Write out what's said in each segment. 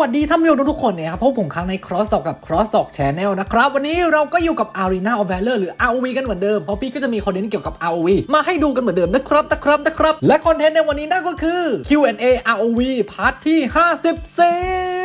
วัสดีท่านผู้ชมทุกคนเนี่ยครับพบผมครั้งใน Cross Talk กับ Cross Talk Channel นะครับ วันนี้เราก็อยู่กับ Arena of Valor หรือ ROV กันเหมือนเดิม เพราะพี่ก็จะมีคอนเทนต์เกี่ยวกับ ROV มาให้ดูกันเหมือนเดิมนะครับนะครับนะครับ และคอนเทนต์ในวันนี้นั่นก็คือ Q&A ROV พาร์ทที่ 54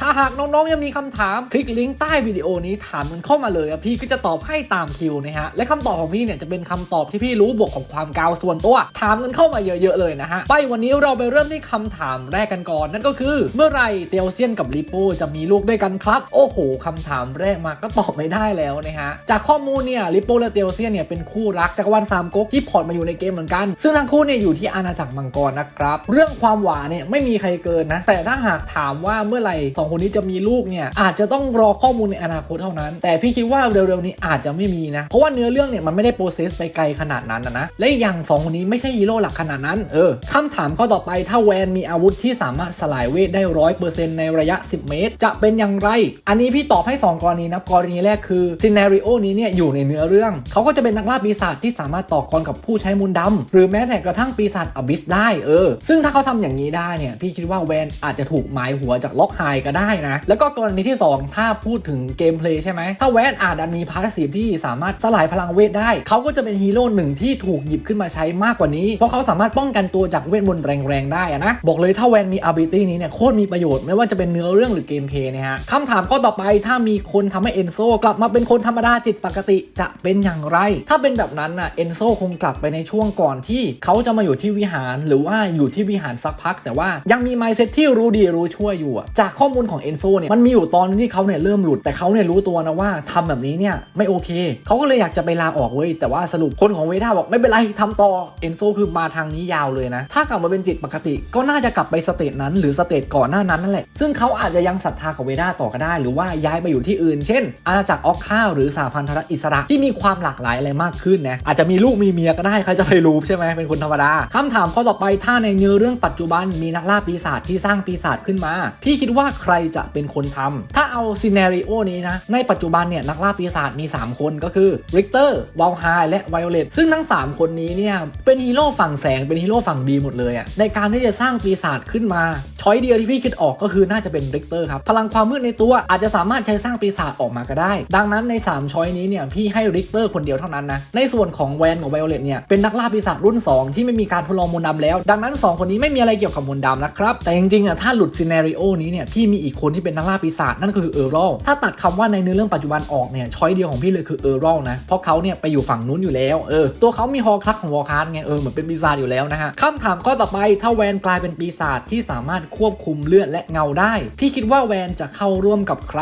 ถ้าหากน้องๆยังมีคำถามคลิกลิงก์ใต้วิดีโอนี้ถามมันเข้ามาเลยอะพี่ก็จะตอบให้ตามคิวนะฮะและคำตอบของพี่เนี่ยจะเป็นคำตอบที่พี่รู้บวกของความกาวส่วนตัว ถามกันเข้ามาเยอะๆเลยนะฮะไปวันนี้เราไปเริ่มที่คำถามแรกกันก่อน นั่นก็คือเมื่อไรเตียวเซียนกับลิโป้จะมีลูกด้วยกันครับ โอ้โหคำถามแรกมาก็ตอบไม่ได้แล้วนะฮะจากข้อมูลเนี่ยลิโป้และเตียวเซียนเนี่ยเป็นคู่รักจักรวาลสามก๊กที่พอร์ตมาอยู่ในเกมเหมือนกัน ซึ่งทั้งคู่เนี่ยอยู่ที่อาณาจักรมังกรนะครับเรื่องความหวานเนี่ยไม่มีใครเกินนะแต่ถ้าหากถามว่าเมื่อไหร่สองคนนี้จะมีลูกเนี่ยอาจจะต้องรอข้อมูลในอนาคตเท่านั้น แต่พี่คิดว่าเร็วๆนี้อาจจะไม่มีนะ เพราะว่าเนื้อเรื่องเนี่ยมันไม่ได้โปรเซสไปไกลขนาดนั้นนะ และอย่างสองคนนี้ไม่ใช่ฮีโร่หลักขนาดนั้น เออคำถามข้อต่อไปถ้าแวนมีอาวุธที่สามารถสลายเวทได้ร้อยเปอร์เซ็นต์ในระยะ 10 เมตร จะเป็นอย่างไร อันนี้พี่ตอบให้ 2 กรณีนะกรณีแรกคือซีนารีโอนี้เนี่ยอยู่ในเนื้อเรื่อง เขาก็จะเป็นนักล่าปีศาจที่สามารถต่อกรกับผู้ใช้มนต์ดำหรือแม้แต่กระทั่งปีศาจอบิสได้เออ ซึ่งถ้าเขาทำอย่างนี้ได้เนี่ยพี่คิดว่าแวนอาจจะถูกหมายหัวจากล็อกไฮก็ได้นะ แล้วก็กรณีที่ 2 ถ้าพูดถึงเกมเพลย์ใช่ไหม ถ้าแวนอาจดันมีพาสซีฟที่สามารถสลายพลังเวทได้ เขาก็จะเป็นฮีโร่หนึ่งที่ถูกหยิบขึ้นมาใช้มากกว่านี้ เพราะเขาสามารถป้องกันตัวจากเวทมนต์แรงๆได้นะ บอกเลยถ้าแวนมี ability นี้เนี่ยโคตรมีประโยชน์ไม่ว่าจะเป็นเนื้อเรื่องหรือเกมเพลย์นะฮะคำถามข้อต่อไปถ้ามีคนทำให้เอนโซกลับมาเป็นคนธรรมดาจิตปกติจะเป็นอย่างไร ถ้าเป็นแบบนั้นน่ะเอนโซคงกลับไปในช่วงก่อนที่เขาจะมาอยู่ที่วิหาร หรือว่าอยู่ที่วิหารสักพัก แต่ว่ายังมีไมเซ็ตที่รู้ดีรู้ชั่วอยู่จากข้อมูลของเอนโซเนี่ยมันมีอยู่ตอนที่เขาเนี่ยเริ่มหลุดแต่เขาเนี่ยรู้ตัวนะว่าทำแบบนี้เนี่ยไม่โอเคเขาก็เลยอยากจะไปลาออกเว้ยแต่ว่าสรุปคนของเวด้าบอกไม่เป็นไรทำต่อเอนโซคือมาทางนี้ยาวเลยนะ ถ้ากลับมาเป็นจิตปกติ ก็น่าจะกลับไปสเตจนั้นหรือสเตจก่อนหน้านั้นนั่นแหละซึ่งเขาอาจจะยังศรัทธากับเวด้าต่อก็ได้ หรือว่าย้ายไปอยู่ที่อื่น เช่น อาณาจักรออกข้าวหรือสหพันธรัฐอิสระที่มีความหลากหลายอะไรมากขึ้นนะอาจจะมีลูกมีเมียก็ได้ใครจะไปรู้ใช่ไหมเป็นคนธรรมดาคำถามข้อต่อไปถ้าในเนื้อเรื่องปัจจุบันมีนักล่าปีศาจที่สร้างปีศาจขึ้นมา พี่คิดว่าใครจะเป็นคนทำถ้าเอาซีเนรีโอนี้นะ ในปัจจุบันเนี่ยนักล่าปีศาจมี 3 คนก็คือริกเตอร์วอลไฮและไวโอเลตซึ่งทั้ง 3 คนนี้เนี่ยเป็นฮีโร่ฝั่งแสงเป็นฮีโร่ฝั่งดีหมดเลยอะในการที่จะสร้างปีศาจขึ้นมาช้อยเดียวที่พี่คิดออกก็คือน่าจะเป็นริกเตอร์ครับ พลังความมืดในตัวอาจจะสามารถใช้สร้างปีศาจออกมาก็ได้ ดังนั้นใน 3 ช้อยนี้เนี่ยพี่ให้ริกเตอร์คนเดียวเท่านั้นนะ ในส่วนของแวนกับไวโอเลตเนี่ยเป็นนักล่าปีศาจรุ่น 2 ที่ไม่มีการทดลองมนต์ดำแล้ว ดังนั้น 2 คนนี้ไม่มีอะไรเกี่ยวกับมนต์ดำนะครับ แต่จริงๆอะถ้าหลุดซีนารีโอนี้เนี่ยพี่มีอีกคนที่เป็นนักล่าปีศาจนั่นก็คือเออร์รลถ้าตัดคำว่าในเนื้อเรื่องปัจจุบันออกเนี่ยช้อยเดียวของพี่เลยคือเออร์รลนะเพราะเขาเนี่ยไปอยู่ฝั่งนู้นอยู่แล้วเออตัวเขามีฮอคลักของวอลคาร์ไงเออเหมือนเป็นปีศาจอยู่แล้วนะฮะคำถามข้อต่อไปถ้าแวนกลายเป็นปีศาจที่สามารถควบคุมเลือดและเงาได้ พี่คิดว่าแวนจะเข้าร่วมกับใคร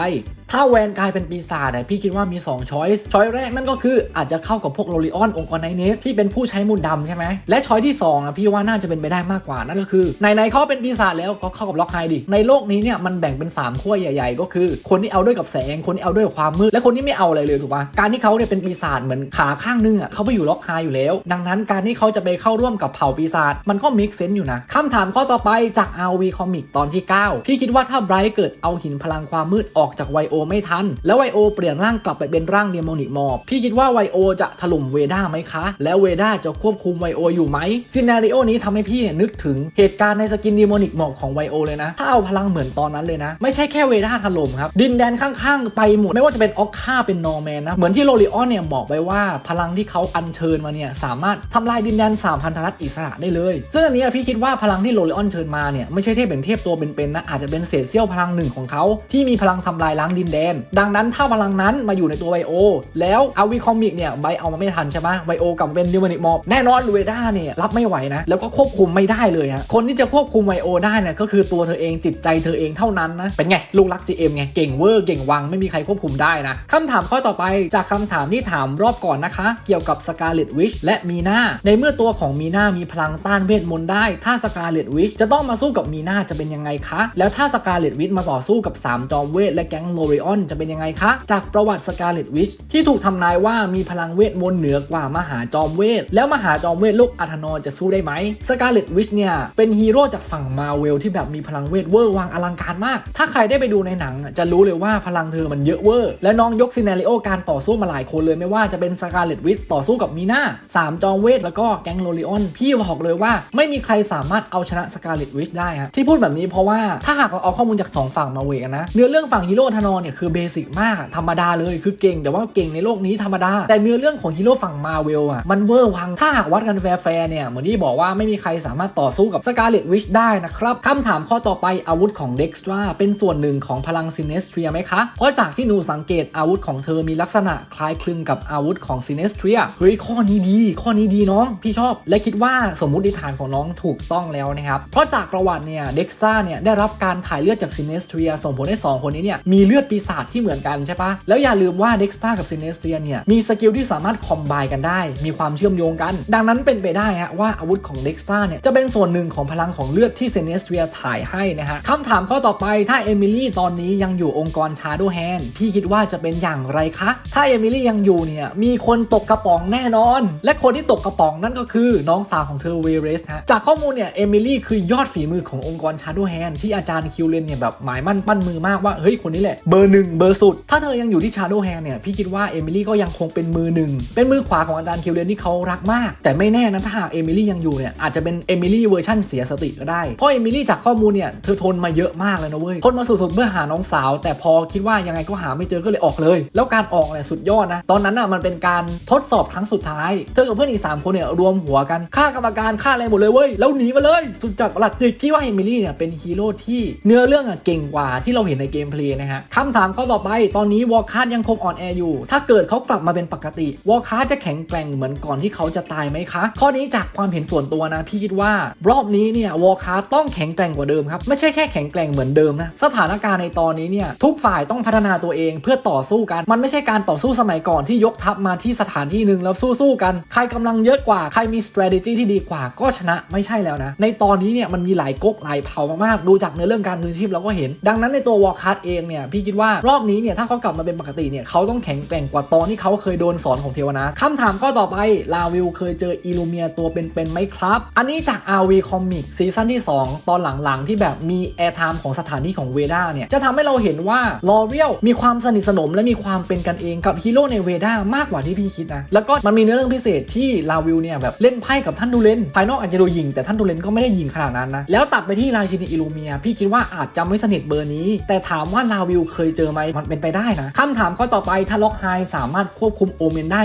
ถ้าแวนกลายเป็นปีศาจเนี่ยพี่คิดว่ามี 2 ช้อยส์ช้อยแรกนั่นก็คืออาจจะเข้ากับพวกโรลิออนองค์กรไนเนสที่เป็นผู้ใช้มูลดำใช่ไหมและช้อยที่2อะพี่ว่าน่าจะเป็นไปได้มากกว่านั่นก็คือไหนๆเขาเป็นปีศาจแล้วก็เข้ากับล็อกไฮดิในโลกนี้เนี่ยมันแบ่งเป็น3ขั้วใหญ่ ๆ ก็คือ คนที่เอาด้วยกับแสงคนที่เอาด้วยกับความมืดและคนที่ไม่เอาอะไรเลยถูกปะการที่เขาเนี่ยเป็นปีศาจเหมือนขาข้างนึงอะเขาไปอยู่ล็อกไฮอยู่แล้ว ดังนั้นการที่เขาจะไปเข้าร่วมกับเผ่าปีศาจมันก็มิกเซนอยู่นะคำถามข้อต่อไปจาก RV Comic ตอนที่ 9 พี่คิดว่าถ้าไบรท์เกิดเอาหินพลังความมืดออกจากไวโอไม่ทัน แล้วไวโอเปลี่ยนร่างกลับไปเป็นร่างเดโมนิกมอบพี่คิดว่าไวโอจะถล่มเวด้าไหมคะ แล้วเวด้าจะควบคุมไวโออยู่ไหมซีนารีโอนี้ทำให้พี่เนี่ยนึกถึงเหตุการณ์ในสกินเดโมนิกมอบของไวโอเลยนะ ถ้าเอาพลังเหมือนตอนนั้นเลยนะ ไม่ใช่แค่เวด้าถล่มครับ ดินแดนข้างๆ ไปหมด ไม่ว่าจะเป็นออกค่าเป็นนอร์แมนนะ เหมือนที่โรลิออนเนี่ยบอกไว้ว่าพลังที่เขาอัญเชิญมาเนี่ยสามารถทำลายดินแดนสามพันธรัฐอิสระได้เลย ซึ่งอันนี้พี่คิดว่าพลังที่โรลิออนเชิญมาเนี่ยไม่ใช่เทพเป็นเทพตัวเป็นๆนะอาจจะเป็นเศษเสี้ยวพลังหนึ่งของเขาที่มีพลังทำลายล้างดินแดน ดังนั้นถ้าพลังนั้นมาอยู่ในตัวไวโอ แล้วเอาวีคอมิกเนี่ยใบเอามาไม่ทันใช่ไหมไวโอกลับเป็นดิวานิกมอบแน่นอนลูเวด้าเนี่ยรับไม่ไหวนะแล้วก็ควบคุมไม่ได้เลยฮะคนที่จะควบคุมไวโอได้เนี่ยก็คือตัวเธอเองจิตใจเธอเองเท่านั้นนะเป็นไงลูกรัก GM ไงเก่งเวอร์เก่งวังไม่มีใครควบคุมได้นะคำถามข้อต่อไปจากคำถามที่ถามรอบก่อนนะคะ เกี่ยวกับสกาเลตวิชและมีนาในเมื่อตัวของมีนามีพลังต้านเวทมนต์ได้ถ้าสกาเลตวิชจะต้องมาสู้กับมีนาจะเป็นยังไงคะ แล้วถ้าสกาเลตวิชมาต่อสู้กับ 3 จอมเวทและแก๊งโลริออนจะเป็นยังไงคะ จากประวัติสกาเลตวิชที่ถูกทำนายว่ามีพลังเวทมนต์เหนือกว่ามหาจอมเวท แล้วมหาจอมเวทโลกอาธนอจะสู้ได้ไหมสกาเลตวิชเนี่ย เป็นฮีโร่จากฝั่งมาเวลที่แบบมีพลังเวทเวอร์วางอลังการมาก ถ้าใครได้ไปดูในหนัง จะรู้เลยว่าพลังเธอมันเยอะเวอร์ และน้องยกซีนาริโอการต่อสู้มาหลายคนเลยไม่ว่าจะเป็นสกาเลตวิชต่อสู้กับมีนาสามจอมเวทแล้วก็แก๊งโรลิออนพี่บอกเลยว่า ไม่มีใครสามารถเอาชนะสกาเลตวิชได้ฮะที่พูดแบบนี้เพราะว่าถ้าหากเราเอาข้อมูลจากสองฝั่งมาเวกันนะเนื้อเรื่องฝั่งฮีโร่ธนอเนี่ยคือเบสิกมากธรรมดาเลยคือเก่ง แต่ว่าเก่งในโลกนี้ธรรมดา แต่เนื้อเรื่องของฮีโร่ฝั่งมาเวลอะมันเวอร์วังถ้าหากวัดกันแฟร์เนี่ยเหมือนที่บอกว่าไม่มีใครสามารถต่อสู้กับสกาเลตวิชได้นะครับคำถามข้อต่อไปอาวุธของเด็กสตราเป็นส่วนหนึ่งของพลังซินเนสเทรียไหมคะ เพราะจากที่หนูสังเกตอาวุธของเธอมีลักษณะคล้ายคลึงกับอาวุธของซินเนสเทรียเฮ้ยข้อนี้ดี ข้อนี้ดีน้อง พี่ชอบ และคิดว่าสมมุติฐานของน้องถูกต้องแล้วนะครับ เพราะจากประวัติเนี่ยเด็กสตราเนี่ยได้รับการถ่ายเลือดจากซินเนสเทรียส่งผลให้สองคนนี้เนี่ยมีเลือดปีศาจที่เหมือนกันใช่ปะแล้วอย่าลืมว่าเด็กสตากับซินเนสเทรียเนี่ยมีสกิลที่สามารถคอมไบกันได้ มีความเชื่อมโยงกัน ดังนั้นเป็นไปได้ฮะว่าอาวุธของเด็กสตาเนี่ยจะเป็นส่วนหนึ่งของพลังของเลือดที่ซินเนสเทรียถ่ายให้นะฮะคำถามข้อต่อไปถ้าเอมิลี่ตอนนี้ยังอยู่องค์กรชาโดแฮนพี่คิดว่าจะเป็นอย่างไรคะ ถ้าเอมิลี่ยังอยู่เนี่ยมีคนตกกระป๋องแน่นอน และคนที่ตกกระป๋องนั่นก็คือน้องสาวของเธอเวเรสฮะจากข้อมูลเนี่ยเอมิลี่คือยอดฝีมือขององค์กรชาโดแฮนที่อาจารย์คิวเลนเนี่ยแบบหมายมั่นปั้นมือมากว่าเฮ้ยคนนี้แหละเบอร์หนึ่งเบอร์สุด ถ้าเธอยังอยู่ที่ชาโดแฮนเนี่ยพี่คิดว่าเอมิลี่ก็ยังคงเป็นมือหนึ่งเป็นมือขวาของอาจารย์คิวเลนที่เขารักมาก แต่ไม่แน่นะถ้าหากเอมิลี่ยังอยู่เนี่ยอาจจะเป็นเอมิลี่เวอร์ชันเสียสติก็ได้ เพราะเอมิลี่จากข้อมูลเนี่ยเธอทนมาเยอะมากเลยนะเว้ยทนมาสุดๆเพื่อหาน้องสาว แต่พอคิดว่ายังไงก็หาไม่เจอก็เลยออกเลย แล้วการออกเนี่ยสุดยอดนะตอนนั้นอะมันเป็นการทดสอบครั้งสุดท้ายเธอกับเพื่อนอีก3คนเนี่ยรวมหัวกันฆ่ากรรมการฆ่าอะไรหมดเลยเว้ยแล้วหนีมาเลยสุดจัดประหลัดจิกที่ว่าเอมิลี่เนี่ยเป็นฮีโร่ที่เนื้อเรื่องอะเก่งกว่าที่เราเห็นในเกมเพลย์นะฮะคำถามข้อต่อไป ตอนนี้วอลคัสยังคงอ่อนแออยู่ ถ้าเกิดเขากลับมาเป็นปกติ วอลคัสจะแข็งแกร่งเหมือนก่อนที่เขาจะตายไหมคะ ข้อนี้จากความเห็นส่วนตัวนะ พี่คิดว่ารอบนี้เนี่ยวอลคัสต้องแข็งแกร่งกว่าเดิมครับไม่ใช่แค่แข็งแกร่งเหมือนเดิมนะสถานการณ์ในตอนนี้เนี่ยทุกฝ่ายต้องพัฒนาตัวเองเพื่อต่อสู้กัน มันไม่ใช่การต่อสู้สมัยก่อนที่ยกทัพมาที่สถานที่หนึ่งแล้วสู้ๆกัน ใครกำลังเยอะกว่าใครมี strategy ที่ดีกว่าก็ชนะไม่ใช่แล้วนะ ในตอนนี้เนี่ยมันมีหลายก๊กหลายเผ่ามากๆดูจากในเรื่องการมืออาชีพเราก็เห็น ดังนั้นในตัววอลคัสเองเนี่ยพี่คิดว่ารอบนี้เนี่ยถ้าเขากลับมาเป็นปกติเนี่ยเขาต้องแข็งแกร่งกว่าตอนที่เขาเคยโดนสอนของเทวนาคำถามก็ต่อไปลาวิลเคยเจออิลูเมียตัวเป็นๆไหมครับ อันนี้จาก RV Comic ซีซั่นที่ 2 ตอนหลังๆ ที่แบบมีแอร์ไทม์ของสถานที่ของเวด้าเนี่ยจะทำให้เราเห็นว่าลอเรียลมีความสนิทสนมและมีความเป็นกันเองกับฮีโร่ในเวด้ามากกว่าที่พี่คิดนะแล้วก็มันมีเนื้อเรื่องพิเศษที่ลาวิลเนี่ยแบบเล่นไพ่กับท่านดูเลนภายนอกอาจจะดูยิงแต่ท่านดูเลนก็ไม่ได้ยิงขนาดนั้นนะแล้วตัดไปที่ราชินีอิลูเมียพี่คิดว่าอาจจะไม่สนิทเบอร์นี้ แต่ถามว่าลาวิลเคยเจอไหมมันเป็นไปได้นะคำถามข้อต่อไปถ้าล็อกไฮสามารถควบคุมโอเมนได้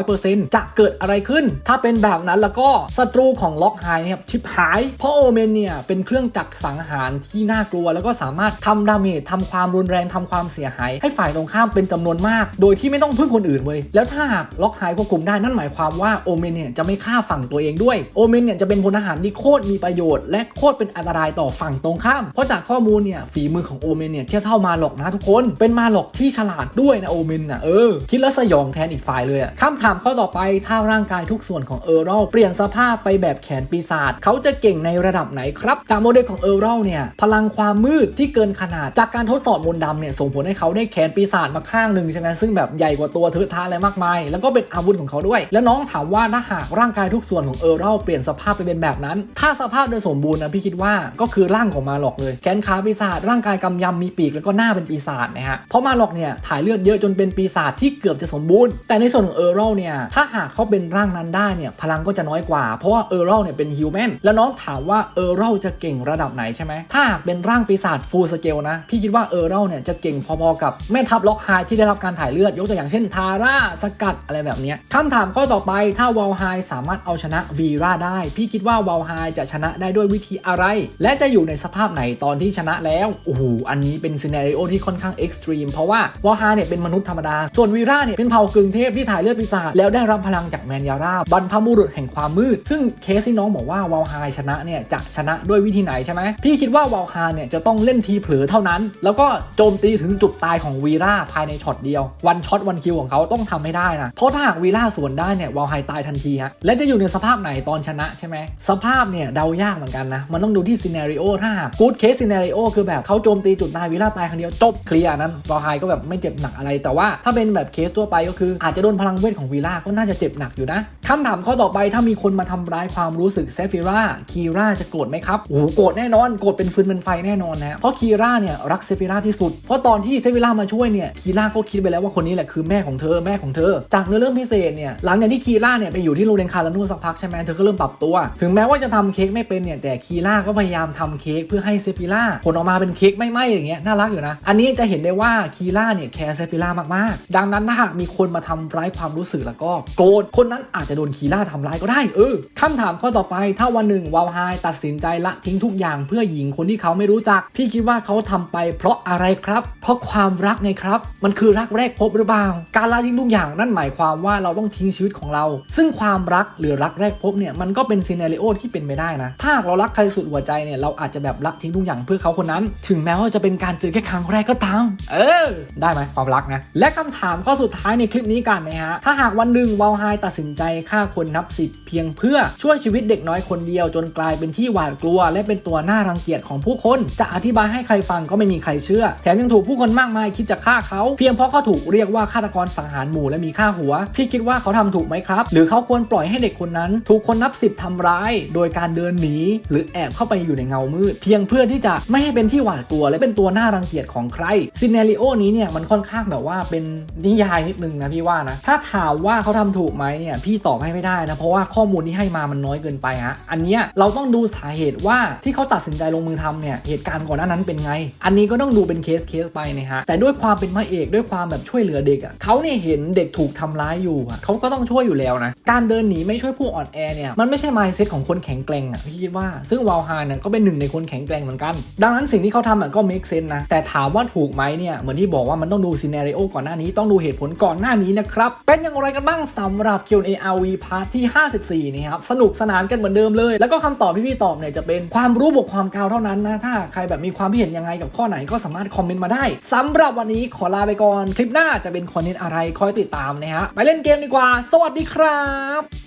100%จะเกิดอะไรขึ้น ถ้าเป็นแบบนั้นแล้วก็ศัตรูของล็อกไฮเนี่ยชิบหาย เพราะโอเมนเนี่ยเป็นเครื่องจักรสังหารที่น่ากลัว แล้วก็สามารถทำดาเมจทำความรุนแรงทำความเสียหาย ให้ฝ่ายตรงข้ามเป็นจำนวนมาก โดยที่ไม่ต้องพึ่งคนอื่นเว้ยแล้วถ้าหากล็อกไฮควบคุมได้นั่นหมายความว่าโอเมนเนี่ยจะไม่ฆ่าฝั่งตัวเองด้วยโอเมนเนี่ยจะเป็นพลทหารที่โคตรมีประโยชน์ และโคตรเป็นอันตรายต่อฝั่งตรงข้ามเพราะจากข้อมูลเนี่ยฝีมือของโอเมนเนี่ยเทียบเท่ามาหลอกนะทุกคน เป็นมาหลอกที่ฉลาดด้วยนะโอเมนนะเออ คิดแล้วสยองแทนอีกฝ่ายเลยอะคำถามข้อต่อไปถ้าร่างกายทุกส่วนของเออร์รัลเปลี่ยนสภาพไปแบบแขนปีศาจเขาจะเก่งในระดับไหนครับจากโมเดลของเออร์รัลเนี่ยพลังความมืดที่เกินขนาด จากการทดสอบมนต์ดำเนี่ยส่งผลให้เขาได้แขนปีศาจมาข้างหนึ่งใช่ไหมซึ่งแบบใหญ่กว่าตัวเทอะทะอะไรมากมาย แล้วก็เป็นอาวุธของเขาด้วย แล้วน้องถามว่าถ้าหากร่างกายทุกส่วนของเออร์รัลเปลี่ยนสภาพไปเป็นแบบนั้น ถ้าสภาพโดยสมบูรณ์นะพี่คิดว่าก็คือร่างของมาหลอกเลย แขนขาปีศาจร่างกายกำยำมีปีกแล้วก็หน้าเป็นปีศาจนะฮะ เพราะมาหลอกเนี่ยถ่ายเลือดเยอะจนเป็นปีศาจที่เกือบจะสมบูรณ์ แต่ในส่วนของเออร์เรลเนี่ย ถ้าหากเขาเป็นร่างนั้นได้เนี่ย พลังก็จะน้อยกว่า เพราะว่าเออร์เรลเนี่ยเป็นฮิวแมน แล้วน้องถามว่าเออร์เรลจะเก่งระดับไหนใช่ไหม ถ้าหากเป็นร่างปีศาจฟูลสเกลนะ พี่คิดว่าเออร์เรลเนี่ยจะเก่งพอๆกับแม่ทัพล็อกไฮที่ได้รับการถ่ายเลือด ยกตัวอย่างเช่นทาร่า สกัด อะไรแบบนี้คำถามข้อต่อไป ถ้าวอลไฮสามารถเอาชนะวีราได้ พี่คิดว่าวอลไฮจะชนะได้ด้วยวิธีอะไร และจะอยู่ในสภาพไหนตอนที่ชนะแล้ว โอ้โห อันนี้เป็นซีนารีโอที่ค่อนข้างเอ็กซ์ตรีมเพราะว่าวอลไฮเนี่ยเป็นมนุษย์ธรรมดา ส่วนวีราเนี่ยเป็นเผ่ากึ่งเทพที่ถ่ายเลือดปีศาจแล้วได้รับพลังจากแมนยาราบรรพบุรุษแห่งความมืด ซึ่งเคสที่น้องบอกว่าวอลไฮชนะเนี่ยจะชนะด้วยวิธีไหนใช่ไหมพี่คิดว่าวอลไฮเนี่ยจะต้องเล่นทีเผลอเท่านั้น แล้วก็โจมตีถึงจุดตายของวีราภายในช็อตเดียววันช็อตวันคิวของเขาต้องทำให้ได้นะเพราะถ้าหากวีราสวนได้เนี่ยวอลไฮตายทันทีฮะและจะอยู่ในสภาพไหนตอนชนะใช่ไหมสภาพเนี่ยเดายากเหมือนกันนะมันต้องดูที่ซีนารีโอถ้าหากกู๊ดเคสซีนารีโอคือแบบเขาโจมตีจุดตายวีราตายคนเดียวจบเคลียร์นั้นวาไฮก็แบบไม่เจ็บหนักอะไร แต่ว่าถ้าเป็นแบบเคสทั่วไปก็คือ อาจจะโดนพลังเวทของวีล่าก็น่าจะเจ็บหนักอยู่นะคำถามข้อต่อไปถ้ามีคนมาทำร้ายความรู้สึกเซฟิร่าคีราจะโกรธไหมครับโอ้โหโกรธแน่นอนโกรธเป็นฟืนเป็นไฟแน่นอนนะเพราะคีราเนี่ยรักเซฟิร่าที่สุด เพราะตอนที่เซฟิร่ามาช่วยเนี่ยคีราก็คิดไปแล้วว่าคนนี้แหละคือแม่ของเธอแม่ของเธอ จากเนื้อเรื่องพิเศษเนี่ยหลังจากที่คีราเนี่ยไปอยู่ที่โรงเรียนคารานูสักพักใช่ไหมเธอก็เริ่มปรับตัว ถึงแม้ว่าจะทำเค้กไม่เป็นเนี่ยแต่คีราก็พยายามทำเค้กเพื่อให้เซฟิราผลออกมาเป็นเค้กไม่ไหม้อย่างเงี้ยน่ารักอยู่นะอันนี้จะเห็นได้ว่าคีราเนี่ยแคร์เซฟิรามากๆ ดังนั้นถ้าหากมีคนมาทำร้ายความรู้สึกแล้วก็โกรธคนนั้นอาจจะโดนคีราทำร้ายก็ได้เออคำถามข้อต่อไปถ้าวันหนึ่งวาวไฮตัดสินใจละทิ้งทุกอย่างเพื่อหญิงคนที่เขาไม่รู้จัก พี่คิดว่าเขาทำไปเพราะอะไรครับ เพราะความรักไงครับ มันคือรักแรกพบหรือเปล่าการละทิ้งทุกอย่างนั่นหมายความว่าเราต้องทิ้งชีวิตของเรา ซึ่งความรักหรือรักแรกพบเนี่ยมันก็เป็นซีนารีโอที่เป็นไปได้นะ ถ้าเรารักใครสุดหัวใจเนี่ยเราอาจจะแบบรักทิ้งทุกอย่างเพื่อเขาคนนั้น ถึงแม้ว่าจะเป็นการเจอแค่ครั้งแรกก็ตามเออ ได้ไหมความรักนะ และคำถามข้อสุดท้ายในคลิปนี้กันนะฮะ ถ้าหากวันหนึ่งวาลไฮตัดสินใจฆ่าคนนับสิบเพียงเพื่อช่วยชีวิตเด็กน้อยคนเดียว จนกลายเป็นที่หวาดกลัว และเป็นตัวหน่ารังเกียจของผู้คน จะอธิบายให้ใครฟังก็ไม่มีใครเชื่อ แถมยังถูกผู้คนมากมายคิดจะฆ่าเขา เพียงเพราะเขาถูกเรียกว่าฆาตกรสังหารหมู่และมีค่าหัว พี่คิดว่าเขาทำถูกไหมครับ หรือเขาควรปล่อยให้เด็กคนนั้น ถูกคนนับสิบทำร้าย โดยการเดินหนีหรือแอบเข้าไปอยู่ในเงามืด เพียงเพื่อที่จะไม่ให้เป็นที่หวาดกลัว และเป็นตัวหน่ารังเกียจของใครซีเนริโอนี้เนี่ยมันค่อนข้างแบบว่าเป็นนิยายนิดนึงนะพี่ว่านะถ้าถามว่าเขาทำถูกไหมเนี่ยพี่ตอบให้ไม่ได้นะเพราะว่าข้อมูลที่ให้มามันน้อยเกินไปฮะอันเนี้ยเราต้องดูสาเหตุว่าที่เขาตัดสินใจลงมือทำเนี่ยเหตุการณ์ก่อนหน้านั้นเป็นไง อันนี้ก็ต้องดูเป็นเคสเคสไปนะฮะแต่ด้วยความเป็นพระเอกด้วยความแบบช่วยเหลือเด็กอะ่ะเขาเนี่ยเห็นเด็กถูกทำร้ายอยู่อะเขาก็ต้องช่วยอยู่แล้วนะการเดินหนีไม่ช่วยผู้อ่อนแอเนี่ยมันไม่ใช่ mindset ของคนแข็งแกร่งอะ่ะพี่คิดว่าซึ่งวาลฮานเนี่ยก็เป็นหนึ่งในคนแข็งแกร่งเหมือนกัน ดังนั้นสิ่งที่เขาทำอะก็ make sense นะแต่ถามว่าถูกไหมเนี่ย เหมือนที่บอกว่ามันต้องดูซีนารีโอก่อนหน้านี้ต้องดูเหตุผลก่อนหน้านี้นะครับ เป็นอย่างไรกันบ้างสำหรับ Q&A RV พาร์ทที่ 54 นี่ครับ สนุกสนานกันเหมือนเดิมเลย แล้วก็คำตอบที่พี่ตอบเนี่ยจะเป็นความรู้บวกความกาวเท่านั้นนะ ถ้าใครแบบมีความคิดเห็นยังไงกับข้อไหนก็สามารถคอมเมนต์มาได้สำหรับวันนี้ขอลาไปก่อน คลิปหน้าจะเป็นคอนเทนต์อะไรคอยติดตามนะฮะไปเล่นเกมดีกว่า สวัสดีครับ